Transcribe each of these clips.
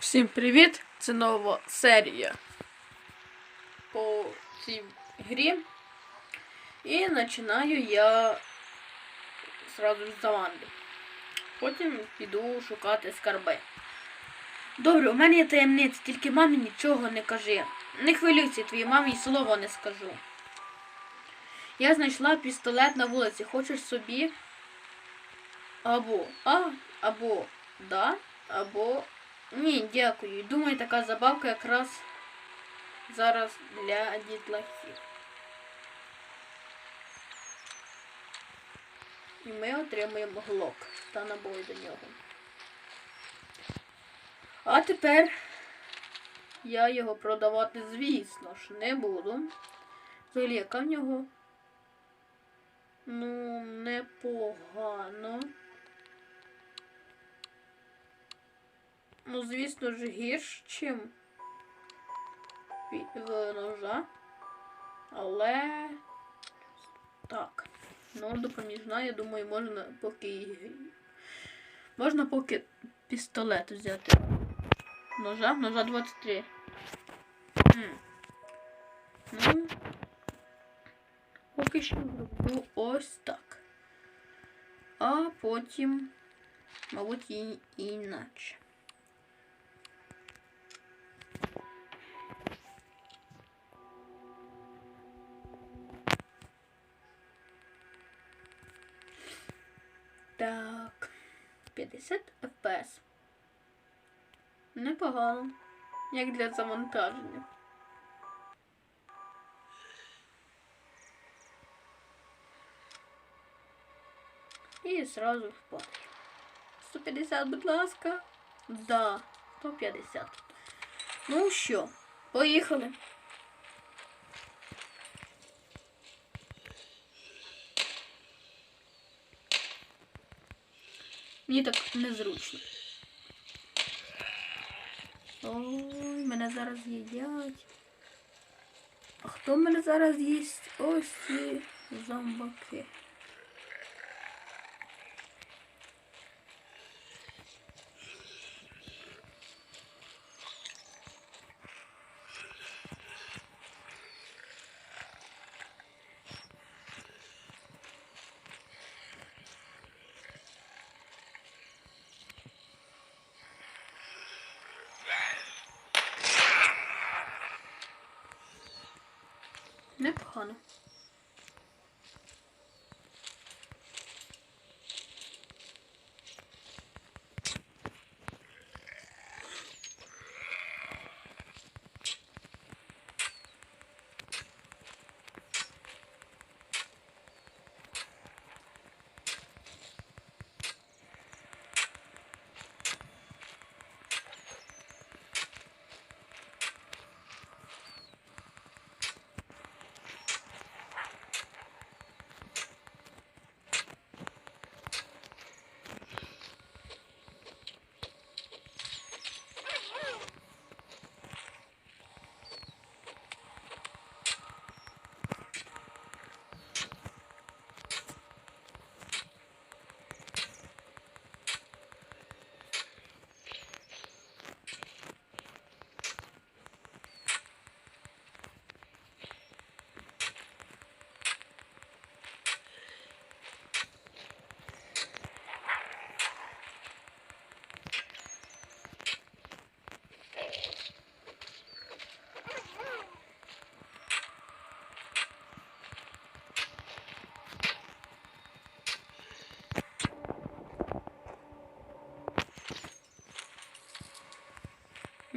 Всім привіт! Це нова серія по цій грі. І починаю я зразу з Заванди. Потім піду шукати скарби. Добре, у мене є таємниця, тільки мамі нічого не кажи. Не хвилюйся, твоїй мамі й слова не скажу. Я знайшла пістолет на вулиці. Хочеш собі? Або А, або да, або ні, дякую. Думаю, така забавка якраз зараз для дітлахів. І ми отримуємо глок та набої до нього. А тепер я його продавати, звісно ж, не буду. Взагалі, яка в нього? Ну, непогано. Ну, звісно ж, гірш, чим в ножа. Але. Так. Ну, допоміжна, я думаю, можна поки. Можна поки пістолет взяти. Ножа? Ножа 23. М. Ну. Поки що зроблю ось так. А потім, мабуть, і іначе. Так. 50 FPS. Непогано. Як для завантаження. І зразу впаде. 150, будь ласка. Да, 150. Ну що, поїхали. Мені так незручно. Ой, мене зараз їдять. А хто мене зараз їсть? Ось ці зомбаки. Непогано.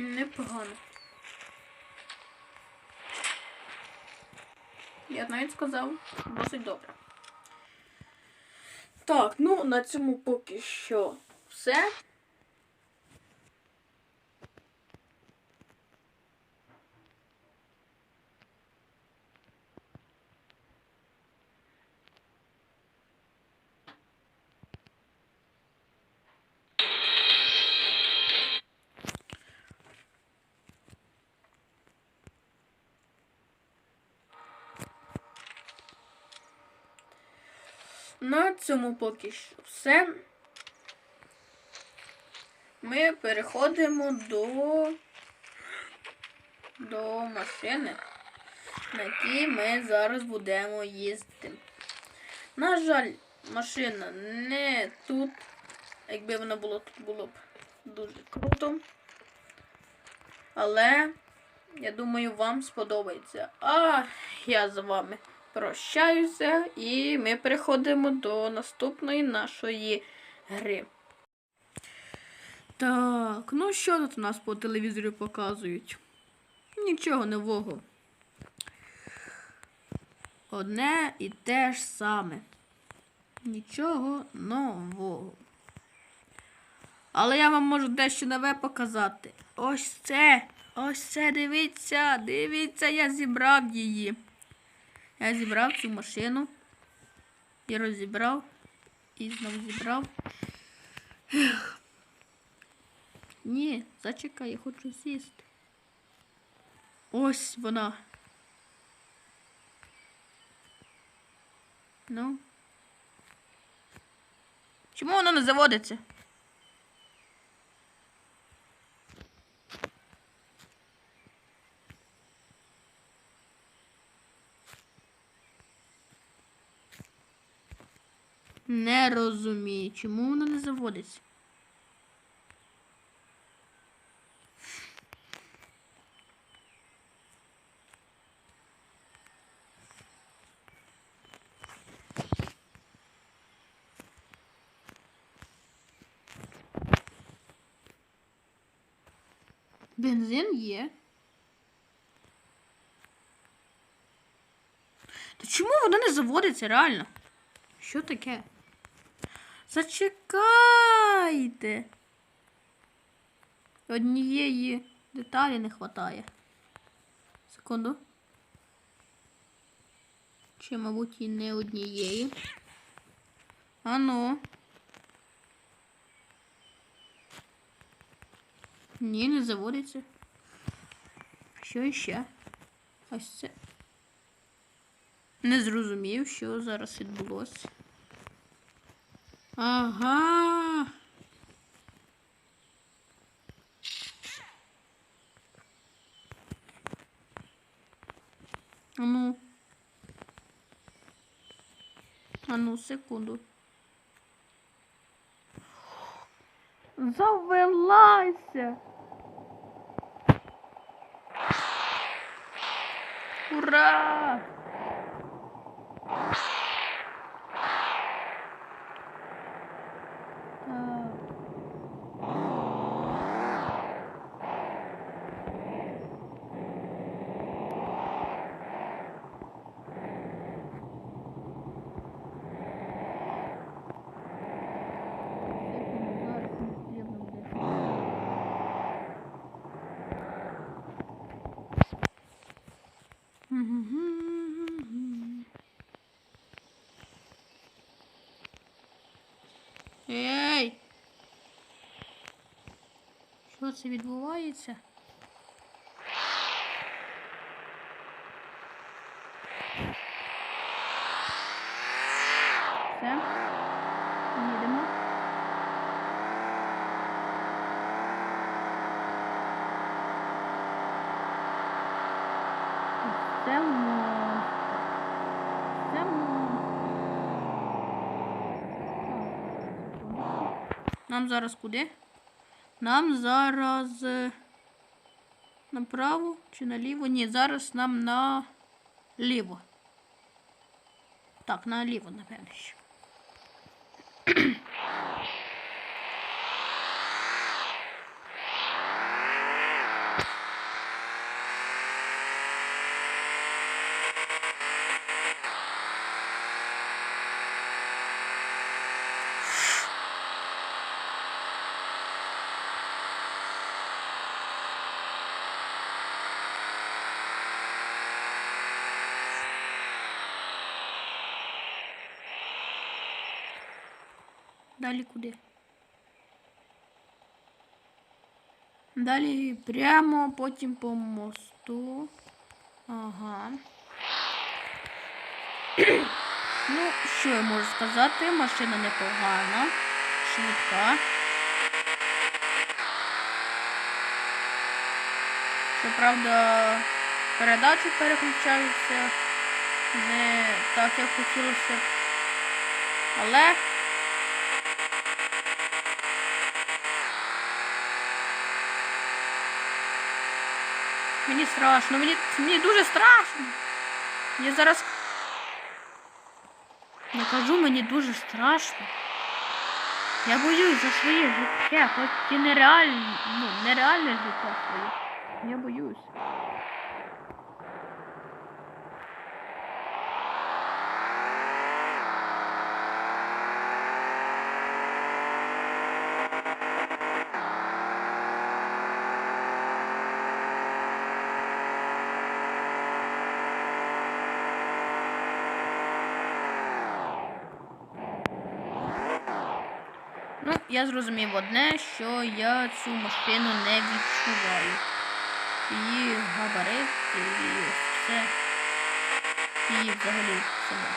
Непогано. Я навіть сказав досить добре. Так, ну на цьому поки що все. На цьому поки що все. ми переходимо до, до машини, на якій ми зараз будемо їздити. На жаль, машина не тут. Якби вона була тут, було б дуже круто. Але я думаю, вам сподобається. А я з вами прощаюся і ми переходимо до наступної нашої гри. Так, ну що тут у нас по телевізору показують? Нічого нового. Одне і те ж саме. Нічого нового. Але я вам можу дещо нове показати. Ось це. Ось це, дивіться, дивіться, я зібрав її. Я зібрав цю машину. І розібрав. І знову зібрав. Ні, зачекай, я хочу сісти. Ось вона. Ну. Чому воно не заводиться? Не розумію, чому воно не заводиться. Бензин є. Та чому воно не заводиться реально? Що таке? Зачекайте. Однієї деталі не вистачає. Секунду. Чи, мабуть, і не однієї. Ану. Ні, не заводиться. Що іще? Ось це. Не зрозумів, що зараз відбулося. Ага. А ну. А ну, секунду. Завелася. Ура! Так. Секунду, зараз не потрібно буде. Мгм. Ей! Що це відбувається? Все. Їдемо. Це монстр. Це монстр. Нам зараз куди? Нам зараз е, направо чи наліво? Ні, зараз нам наліво. Так, наліво, напевно. що. Далі куди? Далі прямо, потім по мосту. Ага. ну, що я можу сказати? Машина непогана, швидка. Щоправда, передачі переключаються не так, як хотілося б. Але... мені страшно, мені, мені дуже страшно. Я зараз. Я кажу, мені дуже страшно. Я боюсь за своє життя, хоч і нереальне, ну, нереальне життя своє. Я боюсь. Ну, я зрозумів одне, що я цю машину не відчуваю. Її габарит і все. Її взагалі себе.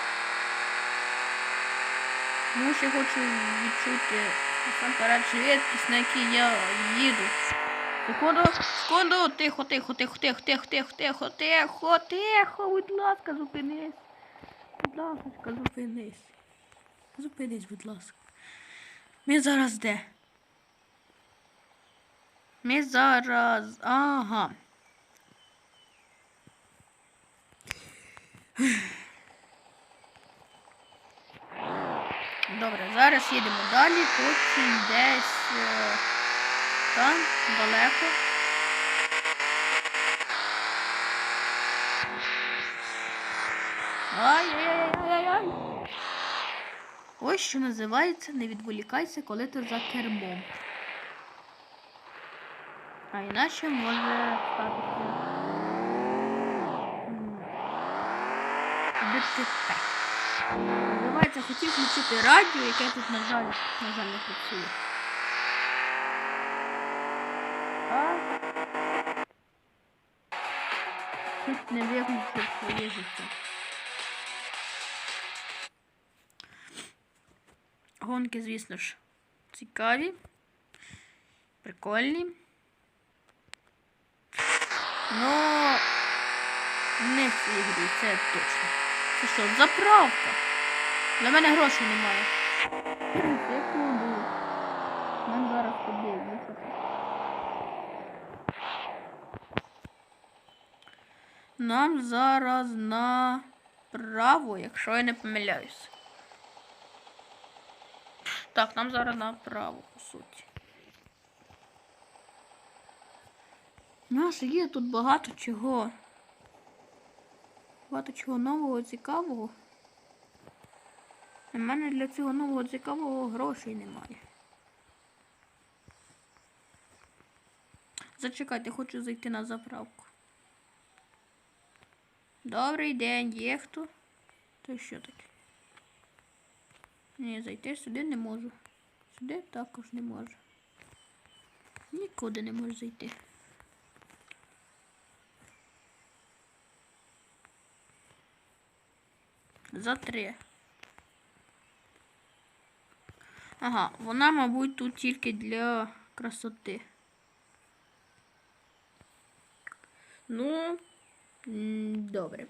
Тому що я хочу відчути насамперед швидкість, на якій я їду. Секунду, секунду, тихо, тихо, тихо, тихо, тихо, тихо, тихо, тихо, тихо, будь ласка, зупинись. Будь ласка, зупинись. Зупинись, будь ласка. Ми зараз де? Ми зараз. Ага. Добре, зараз їдемо далі, потім десь е, там, далеко. Ай-яй-яй-яй-яй. Ось що називається не відволікайся, коли ти за кермом. А іначе може статися ДТП. Називається хотів включити радіо, яке тут, на жаль, на жаль, не працює. Чуть не виключив своє життя. Гонки, звісно ж, цікаві, прикольні. Но не в цій грі, це точно. Це що, заправка? Для мене грошей немає. Секунду. Нам зараз туди їхати. Нам зараз направо, якщо я не помиляюсь. Так, нам зараз направо, по суті. У нас є тут багато чого. Багато чого нового, цікавого. У мене для цього нового цікавого грошей немає. Зачекайте, хочу зайти на заправку. Добрий день, є хто? То що таке? Ні, зайти сюди не можу. Сюди також не можу. Нікуди не можу зайти. За три. Ага, вона, мабуть, тут тільки для красоти. Ну, добре.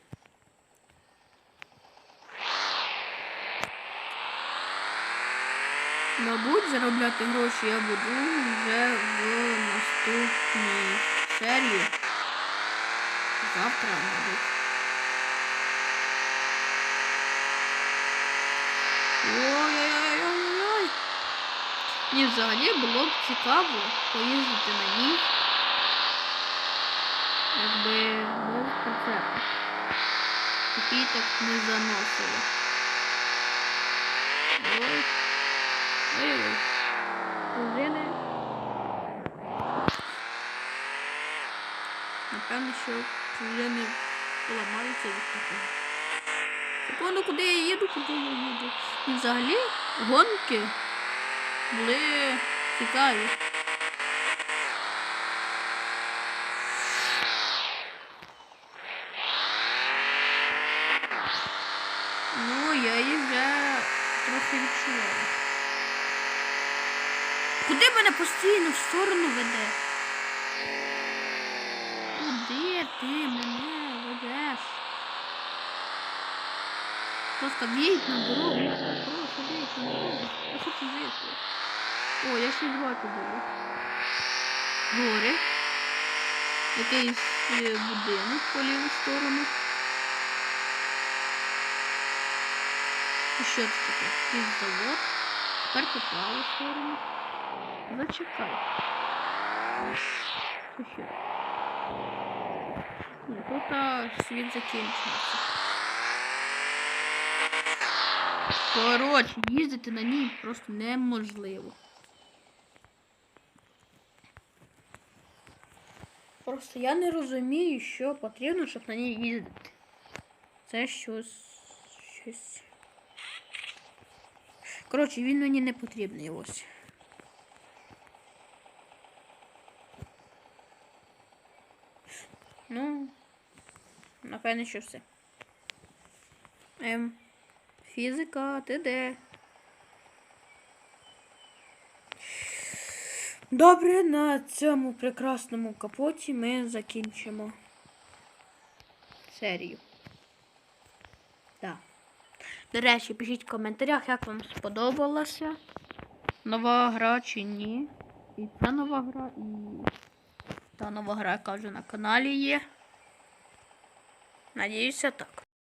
Мабуть, заробляти гроші я буду вже в наступній серії. Завтра, мабуть. Ой-ой-ой-ой-ой. Мені взагалі було б цікаво поїздити на ній. Якби був прицеп. Такий так не заносило. Напевно, що пружини поламаються від такого. Секунду, куди я їду, куди я їду. І взагалі гонки були цікаві. Ну, я їх вже трохи відчувала. Куди мене постійно в сторону веде? Ти мене ведеш? Просто в'їдь на дорогу, тебе в'їдь на дорогу. Я хочу жити. О, я ще два буду. Горе. Якийсь е, будинок по ліву сторону. І що це таке? Якийсь завод. Тепер по праву сторону. Зачекай. Це що? Ні, тут світ закінчився. Коротше, їздити на ній просто неможливо. Просто я не розумію, що потрібно, щоб на ній їздити. Це щось. щось. Коротше, він мені не потрібний ось. Ну, напевне, що все. Ем, фізика, ти де? Добре, на цьому прекрасному капоті ми закінчимо серію. Так. До речі, пишіть в коментарях, як вам сподобалася нова гра чи ні. І ця нова гра, і та нова гра, яка вже на каналі є. Надіюся, так.